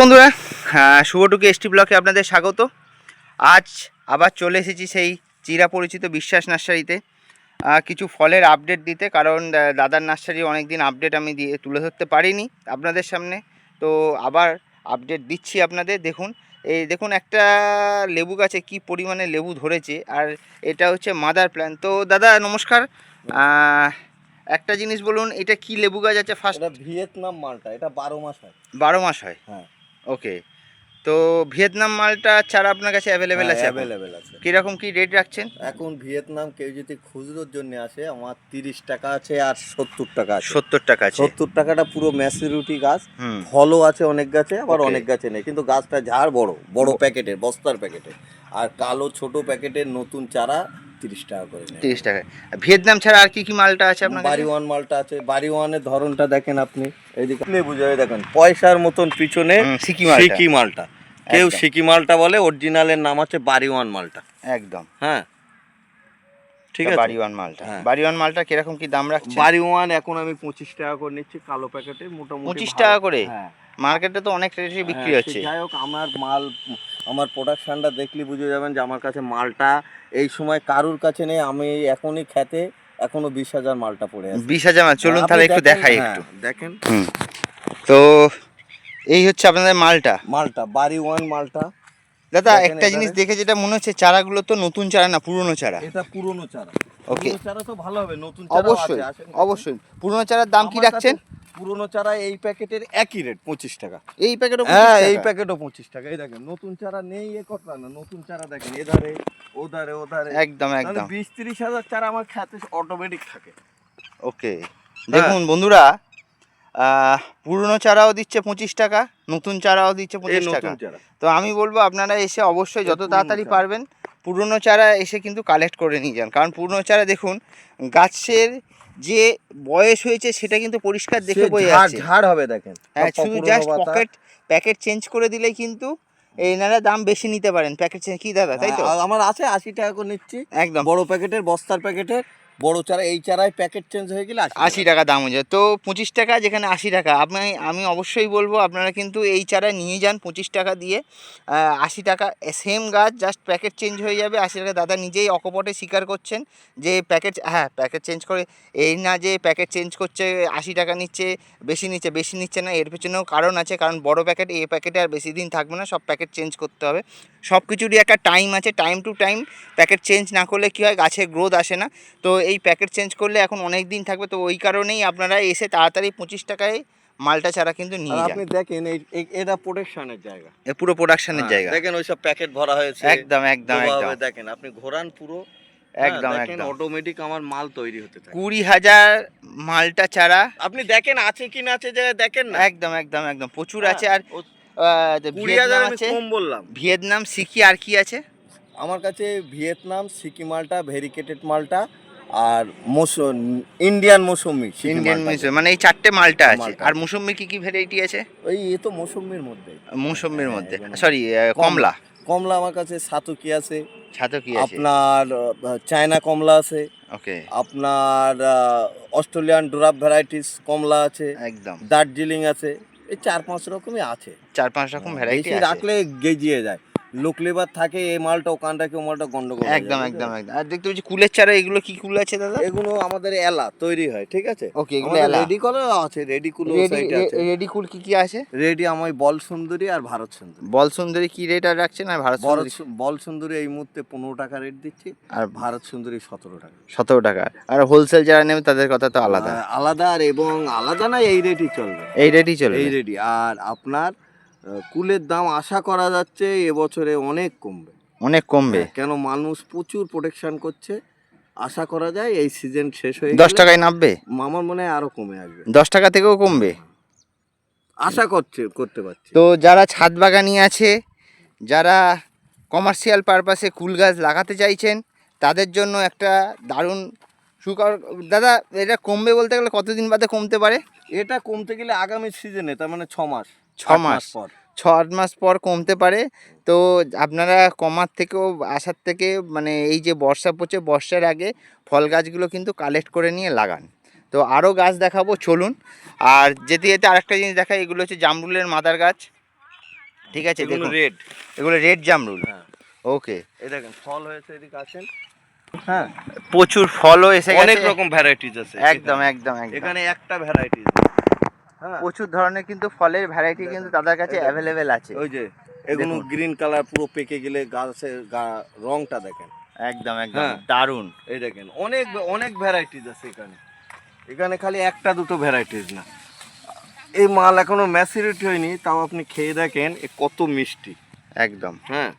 বন্ধুরা হ্যাঁ, শুভটুকি এসটি ব্লকে আপনাদের স্বাগত। আজ আবার চলে এসেছি সেই চিরা পরিচিত বিশ্বাস নার্সারিতে। কিছু ফলের আপডেট দিতে কারণ দাদার নার্সারি অনেক দিন আপডেট আমি দিয়ে তুলে ধরতে পারিনি আপনাদের সামনে। তো আবার আপডেট দিচ্ছি আপনাদের দেখুন। এই দেখুন একটা লেবু গাছে কি পরিমাণে লেবু ধরেছে আর এটা হচ্ছে মাদার প্ল্যান তো দাদা নমস্কার। একটা জিনিস বলুন এটা কি লেবু গাছ আছে ফার্স্ট ভিয়েতনাম মালটা এটা বারো মাস হয়। বারো মাস হয়। হ্যাঁ। ওকে। তো ভিয়েতনাম মালটা চারা আপনার কাছে অ্যাভেলেবেল আছে? অ্যাভেলেবেল আছে। কীরকম কি রেট রাখছেন? এখন ভিয়েতনাম কেউ যদি খুচরোর জন্য আসে আমার তিরিশ টাকা আছে আর সত্তর টাকা আছে। সত্তর টাকা আছে। সত্তর টাকাটা পুরো ম্যাসিউরিটি গাছ। ফলও আছে অনেক গাছে আবার অনেক গাছে নেই। কিন্তু গাছটা ঝাড় বড় বড় প্যাকেটের বস্তার প্যাকেটে আর কালো ছোট প্যাকেটের নতুন চারা তিরিশ টাকা করে তিরিশ টাকা ভিয়েতনাম ছাড়া আর কি কি মালটা আছে আপনার বাড়ি ওয়ান মালটা আছে। বাড়ি ওয়ানের ধরনটা দেখেন আপনি। এইদিকে বুঝে দেখেন পয়সার মতন পিছনে সিকি মালটা। সিকি মালটা। কেউ। সিকি মালটা বলে অরিজিনালের নাম আছে বাড়ি ওয়ান মালটা। একদম। হ্যাঁ। ঠিক আছে? বাড়িওয়ান মালটা। হ্যাঁ। বাড়িওয়ান মালটা কীরকম কি দাম রাখছে বাড়ি ওয়ান এখন আমি পঁচিশ টাকা করে নিচ্ছি কালো প্যাকেটে মোটামুটি 25 টাকা করে? হ্যাঁ। মার্কেটে তো অনেক রেটে বিক্রি হ্যাঁ, হচ্ছে। যাই হোক আমার মাল আমার প্রোডাকশানটা দেখলে বুঝে যাবেন যে আমার কাছে মালটা এই সময় কারুর কাছে নেই আমি এখনই খেতে এখনও বিশ হাজার মালটা পড়ে আছে। বিশ হাজার মাল চলুন তাহলে একটু দেখাই হ্যাঁ, একটু। দেখেন। তো এই হচ্ছে আপনাদের মালটা। মালটা বাড়ি ওয়ান মালটা। দাদা একটা জিনিস দেখে যেটা মনে হচ্ছে চারাগুলো তো নতুন চারা না পুরনো চারা? এটা পুরনো চারা। পুরনো চারা তো ভালো হবে নতুন চারা অবশ্যই অবশ্যই। পুরনো চারার দাম কি রাখছেন? পুরনো চারা এই প্যাকেটের একই রেট পঁচিশ টাকা। এই প্যাকেটও হ্যাঁ এই প্যাকেটও পঁচিশ টাকা। এই দেখেন নতুন চারা নেই এ কথা না নতুন চারা দেখেন এধারে ওধারে ওধারে একদম একদম। বিশ তিরিশ হাজার চারা আমার খেতে অটোমেটিক থাকে। ওকে দেখুন বন্ধুরা পুরনো চারাও দিচ্ছে পঁচিশ টাকা নতুন চারাও দিচ্ছে পঁচিশ টাকা। তো আমি বলব আপনারা এসে অবশ্যই যত তাড়াতাড়ি পারবেন পুরনো চারা এসে কিন্তু কালেক্ট করে নিয়ে যান। কারণ পুরনো চারা দেখুন গাছের যে বয়স হয়েছে সেটা কিন্তু পরিষ্কার দেখে বোঝা যাচ্ছে। ঝাড় হবে দেখেন। হ্যাঁ শুধু জাস্ট পকেট প্যাকেট চেঞ্জ করে দিলেই কিন্তু এনারা দাম বেশি নিতে পারেন। প্যাকেট চেঞ্জ কি দাদা তাই তো? হ্যাঁ, আমার আছে আশি টাকা করে নিচ্ছি। একদম। বড় প্যাকেটের বস্তার প্যাকেটের বড় চারা, এই চারায় প্যাকেট চেঞ্জ হয়ে গেলে আশি টাকা। দাম হয়ে যায়। তো পঁচিশ টাকা যেখানে আশি টাকা, আপনি, আমি অবশ্যই বলব আপনারা কিন্তু এই চারা নিয়ে যান পঁচিশ টাকা দিয়ে। আশি টাকা সেম গাছ জাস্ট প্যাকেট চেঞ্জ হয়ে যাবে। আশি টাকা দাদা নিজেই অকপটে স্বীকার করছেন যে প্যাকেট হ্যাঁ প্যাকেট চেঞ্জ করে, এই না যে প্যাকেট চেঞ্জ করছে, আশি টাকা নিচ্ছে, বেশি নিচ্ছে বেশি নিচ্ছে না, এর পেছনেও কারণ আছে, কারণ বড় প্যাকেট এই প্যাকেটে আর বেশি দিন থাকবে না, সব প্যাকেট চেঞ্জ করতে হবে। সব কিছুরই একটা টাইম আছে time to time packet change না করলে কী হয়, গাছের গ্রোথ আসে না। তো এই প্যাকেট চেঞ্জ করলে এখন অনেক দিন থাকবে তো ওই কারণেই আপনারা এসে তাড়াতাড়ি পঁচিশ টাকায় মালটা ছাড়া কিন্তু নিয়ে যান। আপনি দেখেন এই এটা প্রোটেকশনের জায়গা। এ পুরো প্রোডাকশনের হ্যাঁ, জায়গা। দেখেন ওই সব প্যাকেট ভরা হয়েছে। একদম একদম একদম। দেখেন আপনি ঘোরান পুরো। একদম একদম। অটোমেটিক আমার মাল তৈরি হতে থাকে। কুড়ি হাজার মালটা ছাড়া আপনি দেখেন আছে কি না আছে যে দেখেন না। একদম একদম একদম। প্রচুর হ্যাঁ, আছে আর কুড়ি হাজার আছে কম বললাম। ভিয়েতনাম সিকি আর কি আছে? আমার কাছে ভিয়েতনাম সিকি মালটা ভেরিকেটেড মালটা আর মৌসুম ইন্ডিয়ান মৌসুমি ইন্ডিয়ান। মিউজিয়াম মানে এই চারটে মালটা আছে। আর। মুসম্বির কি কি ভ্যারাইটি আছে? ওই এ তো মৌসুমির মধ্যে। মৌসম্বির হ্যাঁ, মধ্যে। সরি কমলা। কমলা আমার কাছে সাতুকি আছে। ছাতো কি আছে। আপনার চায়না কমলা আছে। ওকে। আপনার অস্ট্রেলিয়ান ড্রাফ ভ্যারাইটিস কমলা আছে। একদম। দার্জিলিং আছে। এই চার পাঁচ রকমই আছে। চার পাঁচ রকম ভ্যারাইটি আছে। রাখলে গেজিয়ে যায়। লোক লেবার থাকে এই মালটা ওখান থেকে ও মালটা গন্ডগোল একদম একদম একদম। আর দেখতে পাচ্ছি কুলের চারা এগুলো কি কুল আছে দাদা? এগুলো আমাদের এলা তৈরি হয় ঠিক আছে? ওকে এগুলো এলা। রেডি করা আছে রেডি কুলো সাইডে আছে। রেডি কুল কি কি আছে? রেডি আমার বল সুন্দরী আর ভারত সুন্দরী। বল সুন্দরী কি রেট আর রাখছেন আর ভারত সুন্দরী? বল সুন্দরী এই মুহূর্তে পনেরো টাকা রেট দিচ্ছি আর ভারত সুন্দরী সতেরো টাকা। সতেরো টাকা। আর হোলসেল যারা নেবে তাদের কথা তো আলাদা। আলাদা আর এবং আলাদা না এই রেটই চলবে। এই রেটই চলবে। এই রেডি আর আপনার কুলের দাম আশা করা যাচ্ছে এবছরে অনেক কমবে। অনেক কমবে। কেন মানুষ প্রচুর প্রোটেকশন করছে আশা করা যায় এই সিজন শেষ হয়ে দশ টাকায় নামবে? আমার মনে হয় আরও কমে আসবে। দশ টাকা থেকেও কমবে? আশা করছে করতে পারছি। তো যারা ছাদ বাগানি আছে যারা কমার্শিয়াল পারপাসে কুল গাছ লাগাতে চাইছেন তাদের জন্য একটা দারুণ সুকর দাদা এটা কমবে বলতে গেলে কতদিন বাদে কমতে পারে? এটা কমতে গেলে আগামী সিজনে তার মানে ছ মাস। ছ মাস। পর। ছ আট মাস পর কমতে পারে। তো আপনারা কমার থেকেও আসার থেকে মানে এই যে বর্ষা পড়ছে বর্ষার আগে ফল গাছগুলো কিন্তু কালেক্ট করে নিয়ে লাগান। তো আরও গাছ দেখাবো চলুন। আর যেতে যেতে আরেকটা জিনিস দেখাই এগুলো হচ্ছে জামরুলের মাদার গাছ। ঠিক আছে দেখুন। রেড এগুলো রেড জামরুল। হ্যাঁ। ওকে। এই দেখেন ফল হয়েছে এদিকে আছেন হ্যাঁ। প্রচুর ফলও এসে গেছে। অনেক রকম ভ্যারাইটিস আছে। একদম একদম একদম। এখানে একটা ভ্যারাইটিস প্রচুর ধরনের কিন্তু ফলের ভ্যারাইটি কিন্তু তাদের কাছে অ্যাভেলেবেল আছে। ওই যে এগুলো গ্রিন কালার পুরো পেকে গেলে গাছের গা- রংটা দেখেন। একদম একদম। হ্যাঁ। দারুণ। এই দেখেন অনেক অনেক ভ্যারাইটিস আছে এখানে। এখানে খালি একটা দুটো ভ্যারাইটিস না। এই মাল এখনও ম্যাচুরিটি হয়নি তাও আপনি খেয়ে দেখেন এ কত মিষ্টি। একদম। হ্যাঁ।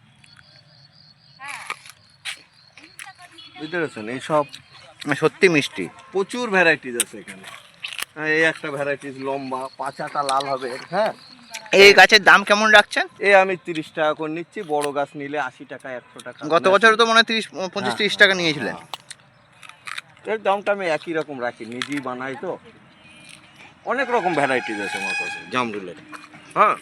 বুঝতে পেরেছেন? এইসব মানে সত্যি মিষ্টি। প্রচুর ভ্যারাইটিস আছে এখানে। হ্যাঁ, এই একটা ভ্যারাইটিস লম্বা পাঁচাটা লাল হবে হ্যাঁ? এই গাছের দাম কেমন রাখছেন? এই আমি তিরিশ টাকা করে নিচ্ছি বড় গাছ নিলে আশি টাকা একশো টাকা। গত বছর তো মনে হয় তিরিশ পঁচিশ হ্যাঁ, তিরিশ হ্যাঁ, টাকা নিয়েছিলেন। এর দামটা আমি একই রকম রাখি নিজেই বানাই তো। অনেক রকম ভ্যারাইটিস আছে আমার কাছে জামরুলের। হ্যাঁ।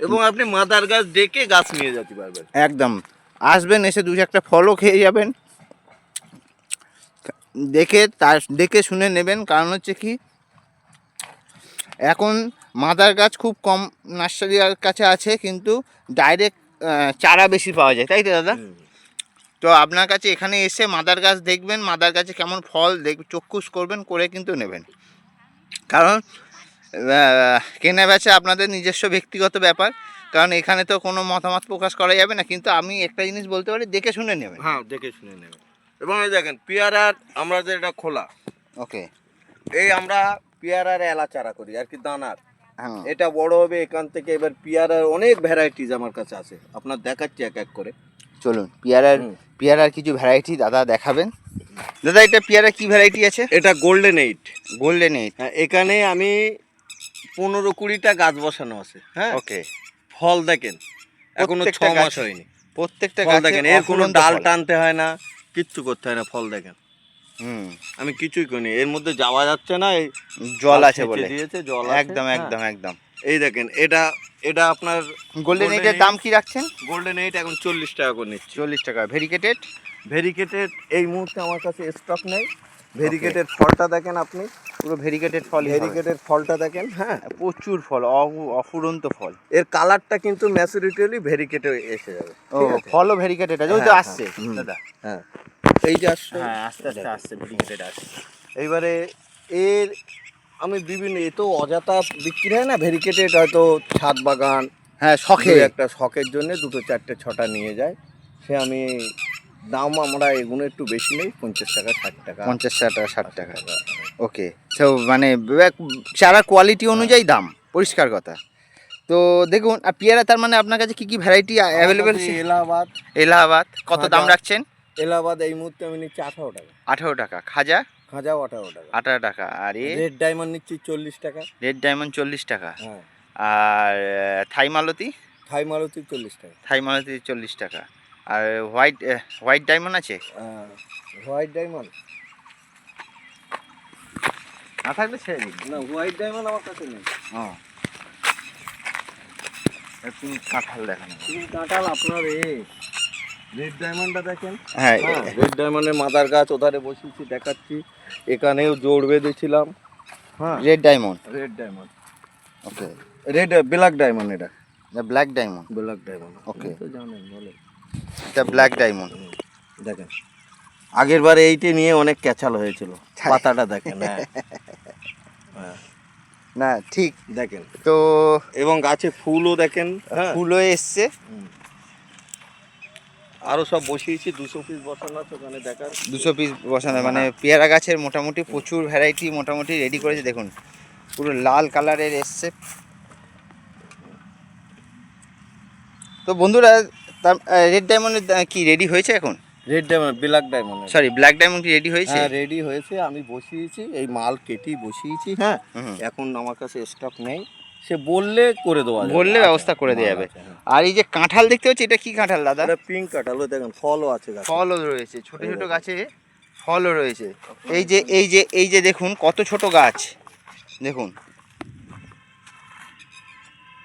এবং আপনি মাদার গাছ ডেকে গাছ নিয়ে যেতে পারবেন। একদম। আসবেন এসে দু একটা ফলও খেয়ে যাবেন। দেখে তার দেখে শুনে নেবেন। কারণ হচ্ছে কি এখন মাদার গাছ খুব কম নার্সারির কাছে আছে কিন্তু ডাইরেক্ট চারা বেশি পাওয়া যায়। তাই তো দাদা? তো আপনার কাছে এখানে এসে মাদার গাছ দেখবেন মাদার গাছে কেমন ফল দেখ চক্ষুষ করবেন করে কিন্তু নেবেন। কারণ কেনা বেচা আপনাদের নিজস্ব ব্যক্তিগত ব্যাপার। কারণ এখানে তো কোনো মতামত প্রকাশ করা যাবে না কিন্তু আমি একটা জিনিস বলতে পারি দেখে শুনে নেবেন। হ্যাঁ দেখে শুনে নেবেন। এবং এই দেখেন পেয়ারার আমরা যে এটা খোলা ওকে। এই আমরা পেয়ারার এলা চারা করি আর কি দানার। হ্যাঁ। এটা বড় হবে এখান থেকে এবার পেয়ারার অনেক ভ্যারাইটিস আমার কাছে আছে। আপনার দেখাচ্ছি এক এক করে। চলুন পেয়ারার। পেয়ারার কিছু ভ্যারাইটি দাদা দেখাবেন। দাদা এটা পেয়ারা কি ভ্যারাইটি আছে? এটা গোল্ডেন এইট গোল্ডেন এইট হ্যাঁ এখানে আমি পনেরো কুড়িটা গাছ বসানো আছে হ্যাঁ। ওকে। ফল দেখেন এখনও ছ মাস হয়নি। প্রত্যেকটা গাছ দেখেন এর কোনো ডাল টানতে হয় না। কিচ্ছু করতে হয় না ফল দেখেন। হুম। আমি কিছুই করিনি। এর মধ্যে যাওয়া যাচ্ছে না এই জল আছে বলে। দিয়েছে জল একদম হ্যাঁ। একদম একদম। এই দেখেন এটা এটা আপনার গোল্ডেন এইটের দাম কি রাখছেন? গোল্ডেন এইট এখন চল্লিশ টাকা করে নিচ্ছে। চল্লিশ টাকা। ভেরিকেটেড ভেরিকেটেড এই মুহূর্তে আমার কাছে স্টক নেই। ভেরিকেটেড ফলটা দেখেন আপনি। পুরো ভেরিকেটেড ফল ভেরিকেটেড ফলটা দেখেন হ্যাঁ। প্রচুর ফল অফুরন্ত ফল। এর কালারটা কিন্তু ম্যাচুরিটিলি ভেরিকেটে এসে যাবে। ও ফলও ভেরিকেটেড আছে ওই তো হ্যাঁ, আসছে দাদা। হ্যাঁ। এই যে আসছে? হ্যাঁ আস্তে আস্তে আসছে ভেরিকেটেড আসছে। এইবারে এর আমি বিভিন্ন এ তো অজাতা বিক্রি হয় না? ভেরিকেটেড হয়তো ছাদ বাগান হ্যাঁ শখে। একটা শখের জন্য দুটো চারটে ছটা নিয়ে যায়। সে আমি দাম আমরা এগুলো একটু বেশি নেই পঞ্চাশ টাকা ষাট টাকা। পঞ্চাশ টাকা ষাট টাকা। ওকে তো মানে চারা কোয়ালিটি অনুযায়ী দাম পরিষ্কার কথা। তো দেখুন আর পেয়ারা তার মানে আপনার কাছে কি কি ভ্যারাইটি অ্যাভেলেবেল এলাহাবাদ। এলাহাবাদ কত দাম রাখছেন? এলাহাবাদ এই মুহূর্তে আমি নিচ্ছি আঠারো টাকা। আঠারো টাকা। খাজা? খাজাও আঠারো টাকা। আঠারো টাকা। আর এ? রেড ডায়মন্ড নিচ্ছি চল্লিশ টাকা। রেড ডায়মন্ড চল্লিশ টাকা। হ্যাঁ। আর আহ, থাই মালতি? থাই মারুতি চল্লিশ টাকা। থাই মালতি চল্লিশ টাকা। আর হোয়াইট হোয়াইট ডায়মন্ড আছে? White diamond. না থাকলে ছেড়ে দিন না হোয়াইট ডায়মন্ড আমার কাছে নেই। ও। তুমি কাঁঠাল দেখানো। তুমি কাঁঠাল আপনার এ রেড ডায়মন্ডটা দেখেন। হ্যাঁ রেড ডায়মন্ডের মাদার গাছ ওধারে বসিয়েছি দেখাচ্ছি। এখানেও জোর বেঁধেছিলাম। হ্যাঁ। Red diamond. Red diamond. Okay. Red black diamond এটা। Black diamond. Black diamond. Okay. তো জানেন বলে। দ্য ব্ল্যাক ডায়মন্ড দেখেন। আগের বারে এইটে নিয়ে অনেক ক্যাচাল হয়েছিল। তাই? পাতাটা দেখেন হ্যাঁ। হ্যাঁ, না ঠিক। দেখেন। তো এবং গাছে ফুলও দেখেন হ্যাঁ। ফুলও এসছে। হুম। আরও সব বসিয়েছি দুশো পিস বসানো আছে ওখানে দেখার। দুশো পিস বসানো মানে পেয়ারা গাছের মোটামুটি প্রচুর ভ্যারাইটি মোটামুটি রেডি করেছে। দেখুন পুরো লাল কালারের এসছে। তো বন্ধুরা তার রেড ডায়মন্ডের কি রেডি হয়েছে এখন? Red diamond black diamond sorry black diamond কি রেডি হয়েছে? হ্যাঁ রেডি হয়েছে আমি বসিয়েছি এই মাল কেটেই বসিয়েছি হ্যাঁ। এখন আমার কাছে স্টক নেই। সে বললে করে দেওয়া যাবে। বললে ব্যবস্থা করে দেওয়া যাবে। হ্যাঁ। আর এই যে কাঁঠাল দেখতে পাচ্ছি এটা কি কাঁঠাল দাদা? এটা পিঙ্ক কাঁঠাল দেখেন ফলও আছে ফলও রয়েছে ছোট ছোট গাছে ফলও রয়েছে। এই যে এই যে এই যে দেখুন কত ছোট গাছ। দেখুন।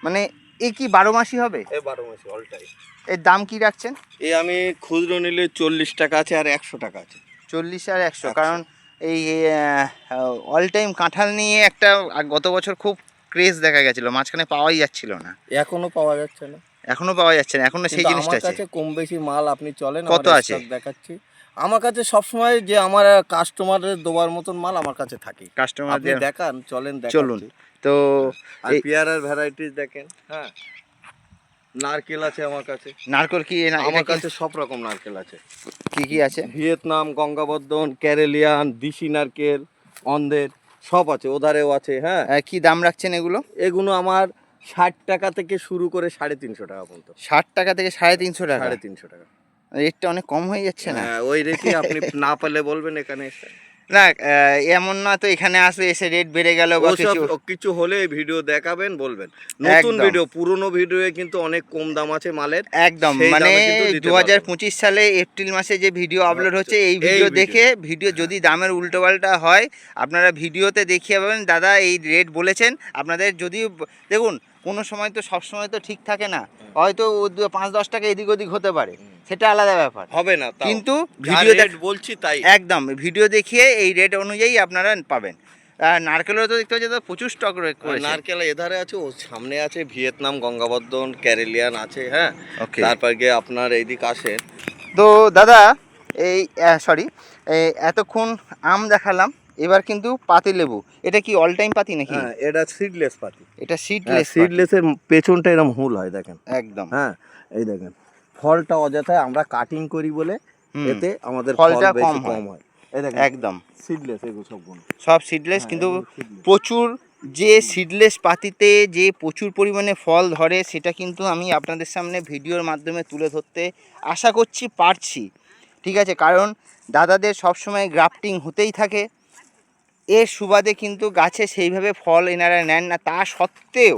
মানে এ কি বারো মাসি হবে? বারো মাসে অলটাই এর দাম কি রাখছেন? এই আমি খুচরো নিলে চল্লিশ টাকা আছে আর একশো টাকা আছে। চল্লিশ আর একশো। কারণ এই অল টাইম কাঁঠাল নিয়ে একটা গত বছর খুব ক্রেজ দেখা গেছিল মাঝখানে পাওয়াই যাচ্ছিল না। এখনও পাওয়া যাচ্ছে না। এখনও পাওয়া যাচ্ছে না এখনও সেই জিনিসটা আছে। কম বেশি মাল আপনি চলেন কত আছে? দেখাচ্ছি। আমার কাছে সবসময় যে আমার কাস্টমারের দেওয়ার মতন মাল আমার কাছে থাকে। কাস্টমার দেখান চলেন চলুন। তো আর পেয়ারার ভ্যারাইটিস দেখেন হ্যাঁ। নারকেল আছে আমার কাছে। নারকল কি আমার কাছে সব রকম নারকেল আছে। কি কি আছে? ভিয়েতনাম গঙ্গাবর্ধন ক্যারেলিয়ান দিশি নারকেল অন্দের সব আছে ওধারেও আছে হ্যাঁ। আহ, কি দাম রাখছেন এগুলো? এগুলো আমার ষাট টাকা থেকে শুরু করে সাড়ে তিনশো টাকা পর্যন্ত। ষাট টাকা থেকে সাড়ে তিনশো টাকা? সাড়ে তিনশো টাকা। রেটটা অনেক কম হয়ে যাচ্ছে না? হ্যাঁ ওই রেটে আপনি না পারলে বলবেন এখানে এসে। না এমন না তো এখানে আসলে এসে রেট বেড়ে গেল বা কিছু। কিছু হলে ভিডিও দেখাবেন বলবেন। নতুন ভিডিও পুরনো ভিডিও কিন্তু অনেক কম দাম আছে মালের একদম। মানে দু হাজার পঁচিশ সালে এপ্রিল মাসে যে ভিডিও আপলোড হচ্ছে এই এই ভিডিও দেখে ভিডিও যদি দামের উল্টোপাল্টা হয় আপনারা ভিডিওতে দেখিয়ে পাবেন দাদা এই রেট বলেছেন। আপনাদের যদি দেখুন কোনো সময় তো সব সময় তো ঠিক থাকে না। হয়তো পাঁচ দশ টাকা এদিক ওদিক হতে পারে। সেটা আলাদা ব্যাপার। হবে না কিন্তু ভিডিও বলছি তাই। একদম ভিডিও দেখিয়ে এই রেট অনুযায়ী আপনারা পাবেন। আর নারকেলেরও তো দেখতে পাচ্ছি প্রচুর স্টক করেছে। নারকেল এধারে আছে ও সামনে আছে ভিয়েতনাম গঙ্গাবর্ধন ক্যারেলিয়ান আছে হ্যাঁ? ওকে তারপর গিয়ে আপনার এইদিক আসেন তো দাদা এই সরি এতক্ষণ আম দেখালাম। এবার কিন্তু পাতি লেবু। এটা কি অল টাইম পাতি নাকি? হ্যাঁ এটা সিডলেস পাতি। এটা সিডলেস সিডলেসের পেছনটা এরকম হুল হয় দেখেন। একদম। হ্যাঁ এই দেখেন। ফলটা অযথায় আমরা কাটিং করি বলে এতে আমাদের ফলটা কম কম হয়। এই দেখেন একদম। সিডলেস এগুলো সব সিডলেস কিন্তু প্রচুর যে সিডলেস পাতিতে যে প্রচুর পরিমাণে ফল ধরে সেটা কিন্তু আমি আপনাদের সামনে ভিডিওর মাধ্যমে তুলে ধরতে আশা করছি পারছি। ঠিক আছে কারণ দাদাদের সবসময় গ্রাফটিং হতেই থাকে। এর সুবাদে কিন্তু গাছে সেইভাবে ফল এনারা নেন না, তা সত্ত্বেও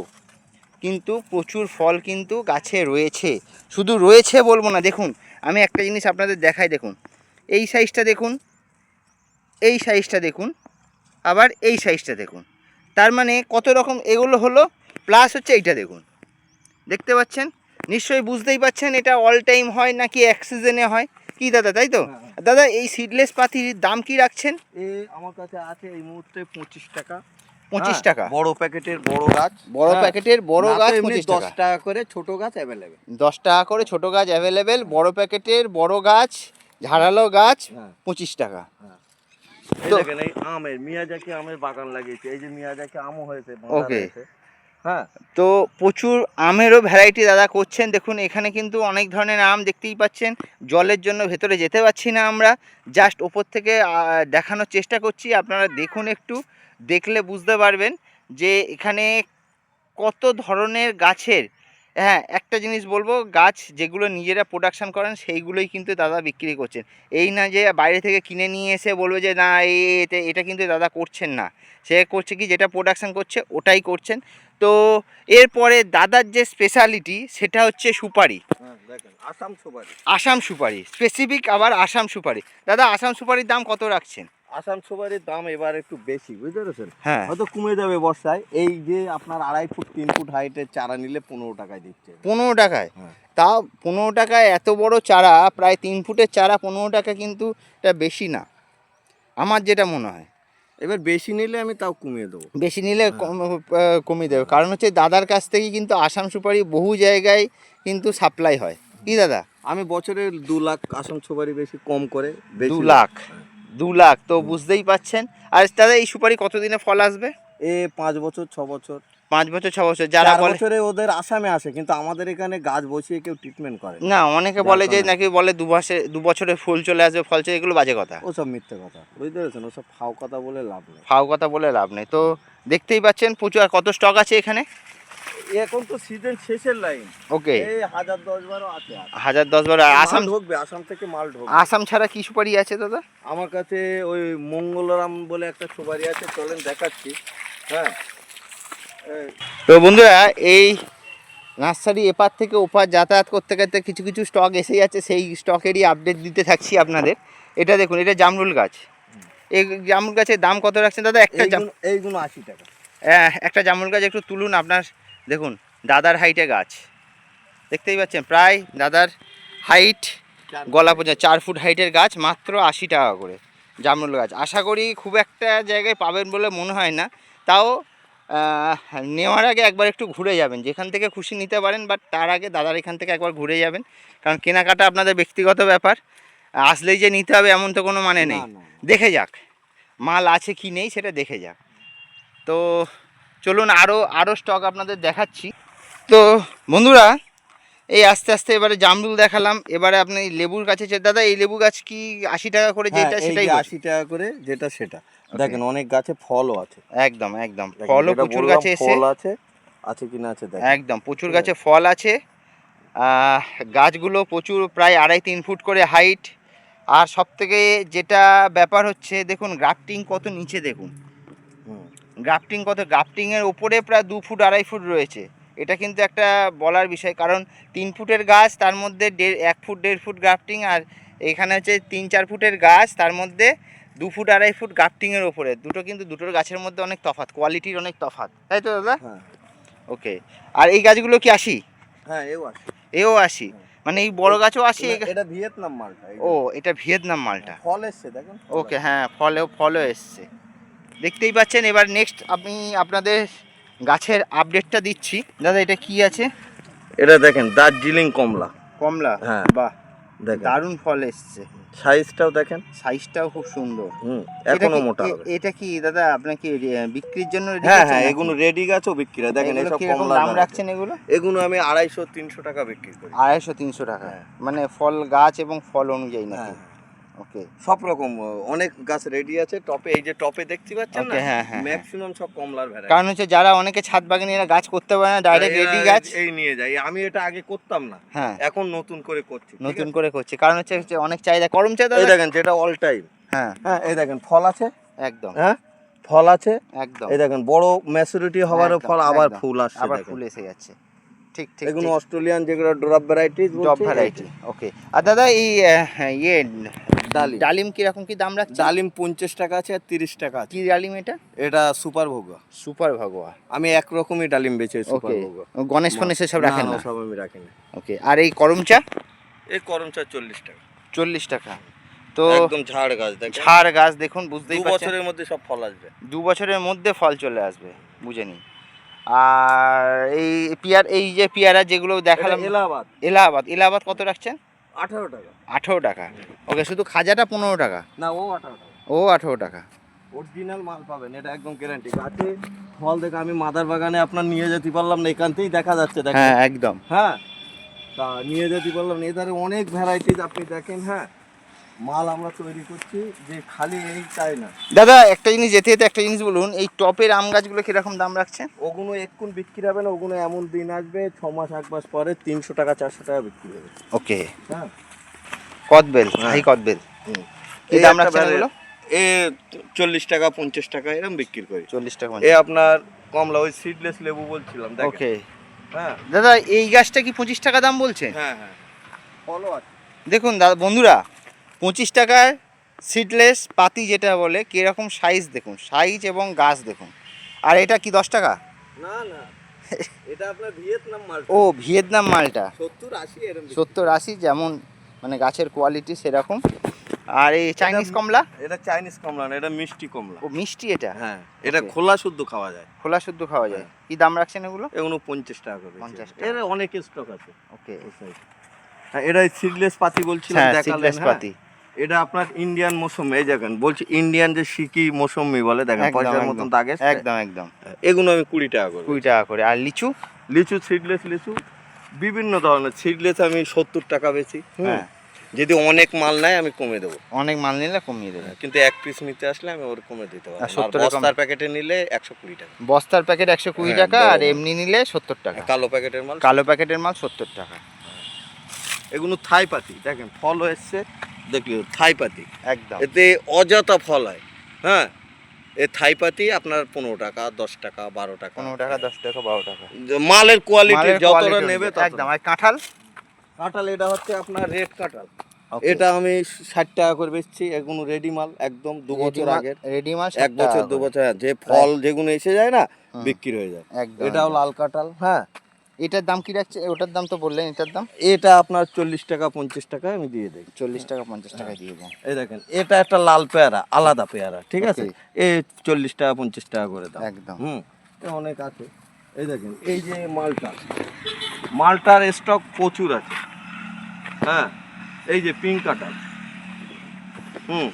কিন্তু প্রচুর ফল কিন্তু গাছে রয়েছে। শুধু রয়েছে বলব না, দেখুন, আমি একটা জিনিস আপনাদের দেখাই, দেখুন। এই সাইজটা দেখুন, এই সাইজটা দেখুন, আবার এই সাইজটা দেখুন। তার মানে কত রকম এগুলো হলো প্লাস হচ্ছে এইটা দেখুন। দেখতে পাচ্ছেন? নিশ্চয়ই বুঝতেই পাচ্ছেন, এটা অল টাইম হয় নাকি এক সিজনে হয়। কি দাদা তাই তো? হ্যাঁ, হ্যাঁ। দাদা এই সিডলেস পাতির দাম কি রাখছেন? এ আমার কাছে আছে এই মুহূর্তে পঁচিশ টাকা। পঁচিশ হ্যাঁ, টাকা? বড় প্যাকেটের বড় গাছ। বড় প্যাকেটের বড় গাছ পঁচিশ দশ টাকা করে ছোট গাছ অ্যাভেলেবেল দশ টাকা করে ছোট গাছ অ্যাভেলেবেল বড় প্যাকেটের বড় গাছ ঝাড়ালো গাছ পঁচিশ টাকা। আমের মিয়াজাকি আমের বাগান লাগিয়েছে। এই যে মিয়াজাকি আমও হয়েছে. রয়েছে। হ্যাঁ। তো প্রচুর আমেরও ভ্যারাইটি দাদা করছেন। দেখুন, এখানে কিন্তু অনেক ধরনের আম দেখতেই পাচ্ছেন। জলের জন্য ভেতরে যেতে পারছি না আমরা। জাস্ট ওপর থেকে দেখানোর চেষ্টা করছি। আপনারা দেখুন একটু, দেখলে বুঝতে পারবেন যে এখানে কত ধরনের গাছের হ্যাঁ একটা জিনিস বলব গাছ যেগুলো নিজেরা প্রোডাকশান করেন সেইগুলোই কিন্তু দাদা বিক্রি করছেন। এই না যে বাইরে থেকে কিনে নিয়ে এসে বলবে যে না এতে- এটা কিন্তু দাদা করছেন না। সে করছে কি যেটা প্রোডাকশান করছে ওটাই করছেন। তো এরপরে দাদার যে স্পেশালিটি সেটা হচ্ছে সুপারি। হ্যাঁ আসাম সুপারি। আসাম সুপারি স্পেসিফিক আবার আসাম সুপারি। দাদা আসাম সুপারির দাম কত রাখছেন? আসাম সুপারির দাম এবার একটু বেশি বুঝতে পেরেছেন? হ্যাঁ। হয়তো কমে যাবে বর্ষায়। এই যে আপনার আড়াই ফুট তিন ফুট হাইটের চারা নিলে পনেরো টাকায় দিচ্ছে। পনেরো টাকায়? হ্যাঁ। তা পনেরো টাকায় এত বড় চারা প্রায় তিন ফুটের চারা পনেরো টাকা কিন্তু এটা বেশি না। আমার যেটা মনে হয়। এবার বেশি নিলে আমি তাও কমিয়ে দেবো। বেশি নিলে কম- কমিয়ে দেবে। কারণ হচ্ছে দাদার কাছ থেকে কিন্তু আসাম সুপারি বহু জায়গায় কিন্তু সাপ্লাই হয়। কি দাদা? আমি বছরে দু লাখ আসাম সুপারি বেশি কম করে দু লাখ। দু লাখ তো বুঝতেই পাচ্ছেন। আর দাদা এই সুপারি কতদিনে ফল আসবে? এ পাঁচ বছর ছ বছর। পাঁচ বছর ছ বছর যারা বছরে ওদের আসামে আসে কিন্তু আমাদের এখানে গাছ বসিয়ে কেউ ট্রিটমেন্ট করে না। অনেকে বলে যে নাকি বলে দু মাসে দু বছরে ফুল চলে আসবে ফল চলে এগুলো বাজে কথা। ওসব মিথ্যে কথা বুঝতে পেরেছেন? ওসব ফাও কথা বলে লাভ নেই। ফাও কথা বলে লাভ নেই। তো দেখতেই পাচ্ছেন প্রচুর আর কত স্টক আছে এখানে? এখন তো সিজন শেষের লাইন ওকে এই হাজার দশ বারো আছে হাজার দশ বার আসাম ঢুকবে আসাম থেকে মাল ঢুকবে। আসাম ছাড়া কি সুপারি আছে দাদা? আমার কাছে ওই মঙ্গলরাম বলে একটা সুপারি আছে চলেন দেখাচ্ছি। হ্যাঁ। তো বন্ধুরা এই নার্সারি এপার থেকে ওপার যাতায়াত করতে করতে কিছু কিছু স্টক এসে যাচ্ছে সেই স্টকেরই আপডেট দিতে থাকছি আপনাদের। এটা দেখুন এটা জামরুল গাছ। এই জামরুল গাছের দাম কত রাখছেন দাদা? একটা এইগুলো- আশি টাকা। আহ, একটা জামরুল গাছ একটু তুলুন আপনার দেখুন দাদার হাইটে গাছ। দেখতেই পাচ্ছেন প্রায় দাদার হাইট গলা পর্যন্ত চার ফুট হাইটের গাছ মাত্র আশি টাকা করে জামরুল গাছ। আশা করি খুব একটা জায়গায় পাবেন বলে মনে হয় না। তাও নেওয়ার আগে একবার একটু ঘুরে যাবেন। যেখান থেকে খুশি নিতে পারেন বাট তার আগে দাদার এখান থেকে একবার ঘুরে যাবেন। কারণ কেনাকাটা আপনাদের ব্যক্তিগত ব্যাপার। আসলেই যে নিতে হবে এমন তো কোনো মানে নেই। দেখে যাক মাল আছে কি নেই সেটা দেখে যাক। তো চলুন আরও আরও স্টক আপনাদের দেখাচ্ছি। তো বন্ধুরা এই আস্তে আস্তে এবারে জামরুল দেখালাম। এবারে আপনি লেবুর গাছে দাদা এই লেবু গাছ কি আশি টাকা করে হ্যাঁ, যেটা সেটাই আশি টাকা করে যেটা সেটা। দেখেন অনেক গাছে ফলও আছে। একদম একদম। ফলও প্রচুর গাছে এসে ফল আছে আছে কিনা আছে দেখেন। একদম প্রচুর গাছে ফল আছে। গাছগুলো প্রচুর প্রায় আড়াই তিন ফুট করে হাইট আর সব থেকে যেটা ব্যাপার হচ্ছে দেখুন গ্রাফটিং কত নিচে দেখুন। গ্রাফটিং কত গ্রাফটিংয়ের ওপরে প্রায় দু ফুট আড়াই ফুট রয়েছে। এটা কিন্তু একটা বলার বিষয় কারণ তিন ফুটের গাছ তার মধ্যে দেড় এক ফুট দেড় ফুট গ্রাফটিং আর এখানে হচ্ছে তিন চার ফুটের গাছ তার মধ্যে দু ফুট আড়াই ফুট গ্রাফটিংয়ের ওপরে দুটো কিন্তু দুটোর গাছের মধ্যে অনেক তফাৎ কোয়ালিটির অনেক তফাৎ। তাই তো দাদা? হ্যাঁ। ওকে আর এই গাছগুলো কি আসি হ্যাঁ এও আসি এও আসি মানে এই বড় গাছও আসি এটা ভিয়েতনাম মালটা ও এটা ভিয়েতনাম মালটা। ফল এসছে দেখেন। ওকে হ্যাঁ ফলেও ফলও এসছে। দেখতেই পাচ্ছেন এবার নেক্সট আমি আপনাদের গাছের আপডেটটা দিচ্ছি। দাদা এটা কি আছে। এটা দেখেন দার্জিলিং কমলা। কমলা? হ্যাঁ। বাহ দারুণ ফল এসছে। সাইজটাও দেখেন। সাইজটাও খুব সুন্দর। হুম এখনও মোটা এটা কি দাদা আপনাকে রে- বিক্রির জন্য হ্যাঁ হ্যাঁ এগুলো রেডি গাছও বিক্রি হয়। দেখেন এসব কমলা দাম। রাখছেন এগুলো? এগুলো আমি আড়াইশো তিনশো টাকা বিক্রি করি। আড়াইশো তিনশো টাকা। হ্যাঁ। মানে ফল গাছ এবং ফল অনুযায়ী নাকি? হ্যাঁ। ওকে সব রকম অনেক গাছ রেডি আছে টপে এই যে টপে দেখতে পাচ্ছেন না? হ্যাঁ, হ্যাঁ, ম্যাক্সিমাম সব কমলার ভ্যারাইটি কারণ হচ্ছে যারা অনেকে ছাদ বাগানিরা গাছ করতে পারে না ডাইরেক্ট রেডি গাছ। এই নিয়ে যাই আমি এটা আগে করতাম না। হ্যাঁ। এখন নতুন করে করছি নতুন করে করছে। কারণ হচ্ছে অনেক চাহিদা করম চাহিদা এই দেখেন যেটা অল টাইম হ্যাঁ। হ্যাঁ এই দেখেন ফল আছে? একদম। হ্যাঁ? ফল আছে? একদম। এই দেখেন বড় ম্যাচুরিটি একদম, ফল আবার ফুল আসছে আবার ফুল এসে যাচ্ছে। ঠিক ঠিক এগুলো অস্ট্রেলিয়ান যেগুলো drop varieties job variety okay আর দাদা এই ইয়ে ডালিম। ডালিম কীরকম কি দাম রাখছে ডালিম পঞ্চাশ টাকা আছে আর তিরিশ টাকা আছে। কি ডালিম এটা? এটা সুপার ভোগা। সুপার ভগোয়া আমি একরকমই ডালিম বেচে সুপার ওকে ভোগা গণেশ ফণেশ সব রাখেন না সব আমি রাখি না। ওকে আর এই করম চা? এই করম চা চল্লিশ টাকা। চল্লিশ টাকা। তো একদম ঝাড় গাছ দেখেন। ঝাড় গাছ দেখুন দু বুঝতেই পারছেন। বছরের মধ্যে সব ফল আসবে। দু বছরের মধ্যে ফল চলে আসবে বুঝে নিন। আর এই পিয়ার এই যে পেয়ারা যেগুলো দেখালাম এলাহাবাদ। এলাহাবাদ। এলাহাবাদ কত রাখছেন? আঠারো টাকা। আঠেরো টাকা। ওকে শুধু খাজাটা পনেরো টাকা? না ও আঠারো টাকা। ও আঠেরো টাকা। অরিজিনাল মাল পাবেন এটা একদম গ্যারান্টি গাছে ফল দেখে আমি মাদার বাগানে আপনার নিয়ে যেতে পারলাম না এখান থেকেই দেখা যাচ্ছে দেখেন। হ্যাঁ একদম। হ্যাঁ তা নিয়ে যেতে পারলাম না। এধারে অনেক ভ্যারাইটিস আপনি দেখেন হ্যাঁ। মাল আমরা তৈরি করছি যে খালি এই চাই না। দাদা একটা জিনিস যেতে যেতে একটা জিনিস বলুন এই টপের আম গাছগুলো কীরকম দাম রাখছেন? ওগুলো এক্ষুন বিক্রি হবে না ওগুলো এমন দিন আসবে ছ মাস এক মাস পরে তিনশো টাকা চারশো টাকা বিক্রি হবে। ওকে। হ্যাঁ। কদবেল হ্যাঁ। হাই কদবেল। হুম। কি দাম রাখছেন এগুলো? এ চল্লিশ টাকা পঞ্চাশ টাকা এরকম বিক্রি করি। চল্লিশ টাকা এ আপনার কমলা ওই সিডলেস লেবু বলছিলাম দেখেন। ওকে। হ্যাঁ। দাদা এই গাছটা কি পঁচিশ টাকা দাম বলছেন হ্যাঁ হ্যাঁ। ফলও আছে দেখুন দাদা বন্ধুরা পঁচিশ টাকার সিডলেস পাতি যেটা বলে কীরকম সাইজ দেখুন সাইজ এবং গাছ দেখুন। আর এটা কি দশ টাকা? না না। এটা আপনার ভিয়েতনাম ও ভিয়েতনাম মালটা। সত্তর আশি এরকম সত্তর আশি যেমন মানে গাছের কোয়ালিটি সেরকম। আর এই চাইনিজ কমলা? এটা চাইনিজ কমলা না এটা মিষ্টি কমলা। ও মিষ্টি এটা? হ্যাঁ এটা. খোলা শুদ্ধ খাওয়া যায়। খোলা শুদ্ধ খাওয়া যায়। কি দাম রাখছেন এগুলো? এগুলো পঞ্চাশ টাকা করে 50 টাকা। এর অনেক স্টক আছে। ওকে হ্যাঁ এটা সিডলেস পাতি বলছিলাম হ্যাঁ দেখালেন সিডলেস হ্যাঁ। পাতি। এটা আপনার ইন্ডিয়ান মৌসুমি এই দেখেন বলছি ইন্ডিয়ান যে সিকি মৌসুমি বলে দেখেন পয়সার মতন দাগে একদম একদম। এগুলো আমি কুড়ি টাকা করে। কুড়ি টাকা করে। আর লিচু? লিচু সিডলেস লিচু বিভিন্ন ধরনের। সিডলেস আমি সত্তর টাকা বেশি হ্যাঁ। যদি অনেক মাল নাই আমি কমে দেবো। অনেক মাল নিলে কমিয়ে দেবে। কিন্তু এক পিস নিতে আসলে আমি ওর কমে দিতে পারব আর আর 70 এর কম- বস্তার প্যাকেটে নিলে একশো কুড়ি টাকা। বস্তার প্যাকেট একশো কুড়ি হ্যাঁ, টাকা আর এমনি নিলে সত্তর টাকা। কালো প্যাকেটের মাল কালো প্যাকেটের মাল সত্তর টাকা। এগুলো থাই পাতি দেখেন ফল এসছে। দেখলি থাই পাতি একদম। এতে অযথা ফল হয়। হ্যাঁ? এ থাই পাতি আপনার পনেরো টাকা দশ টাকা বারো টাকা। পনেরো টাকা দশ টাকা বারো টাকা। মালের কোয়ালিটি যতটা নেবে একদম। আর কাঁঠাল? কাঁঠাল এটা হচ্ছে আপনার রেড কাঁঠাল। এটা আমি ষাট টাকা করে বেচছি। এগুলো রেডি মাল একদম দু বছর আগের। ready মাল এক বছর দু বছর আগে। যে ফল যেগুলো এসে যায় না বিক্রি হয়ে যায়। এটাও লাল কাঁঠাল হ্যাঁ? এটার দাম কি রাখছে? ওটার দাম তো বললেন এটার দাম? এটা আপনার চল্লিশ টাকা পঞ্চাশ টাকা আমি দিয়ে দিই। চল্লিশ টাকা পঞ্চাশ টাকা দিয়ে দেন। এই দেখেন এটা একটা লাল পেয়ারা আলাদা পেয়ারা ঠিক আছে? এই চল্লিশ টাকা পঞ্চাশ টাকা করে দাম। একদম। হুম অনেক আছে। এই দেখেন এই যে মালটা মালটার স্টক প্রচুর আছে। হ্যাঁ এই যে পিঙ্ক কাটাল হুম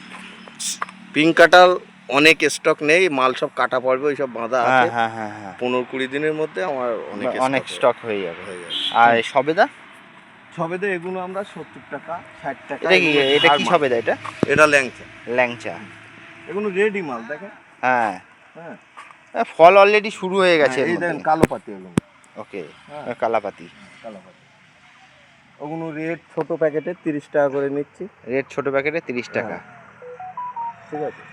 পিঙ্ক কাটাল অনেক স্টক নেই মাল সব কাটা পড়বে ওই সব বাঁধা হ্যাঁ আছে। হ্যাঁ হ্যাঁ হ্যাঁ। পনেরো কুড়ি দিনের মধ্যে আমার অনেক অনেক স্টক হয়ে যাবে। হয়ে যাবে। আর সবেদা? সবেদে এগুলো আমরা সত্তর টাকা ষাট টাকা এটা কি এটা কি সবেদা এটা? এটা ল্যাংচা। ল্যাংচা। এগুলো রেডি মাল দেখেন। হ্যাঁ। হ্যাঁ। ফল অলরেডি শুরু হয়ে গেছে হ্যাঁ, এই দেখেন কালো পাতি এগুলো। ওকে হ্যাঁ। কালাপাতি কালো ওগুলো রেট ছোট প্যাকেটে তিরিশ টাকা করে নিচ্ছি। রেট ছোট প্যাকেটে তিরিশ টাকা। ঠিক আছে।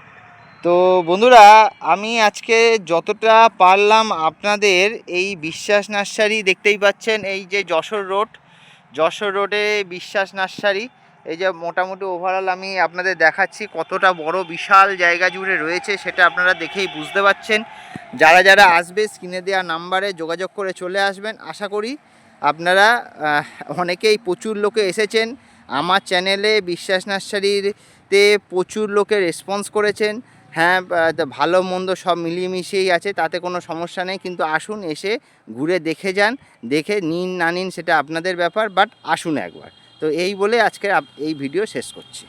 তো বন্ধুরা, আমি আজকে যতটা পারলাম আপনাদের এই বিশ্বাস নার্সারি দেখতেই পাচ্ছেন, এই যে যশোর রোড, যশোর রোডে বিশ্বাস নার্সারি, এই যে মোটামুটি ওভারঅল আমি আপনাদের দেখাচ্ছি কতটা বড় বিশাল জায়গা জুড়ে রয়েছে, সেটা আপনারা দেখেই বুঝতে পাচ্ছেন। যারা যারা আসবে, স্ক্রিনে দেওয়া নাম্বারে যোগাযোগ করে চলে আসবেন। আশা করি আপনারা অনেকেই প্রচুর লোকে এসেছেন। আমার চ্যানেলে বিশ্বাস নার্সারিতে প্রচুর লোকে রেসপন্স করেছেন। হ্যাঁ ভালো মন্দ সব মিলিয়ে মিশিয়েই আছে, তাতে কোনো সমস্যা নেই। কিন্তু আসুন, এসে ঘুরে দেখে যান, দেখে নিন, না নিন, সেটা আপনাদের ব্যাপার, বাট আসুন একবার। তো এই বলে আজকে এই ভিডিও শেষ করছি।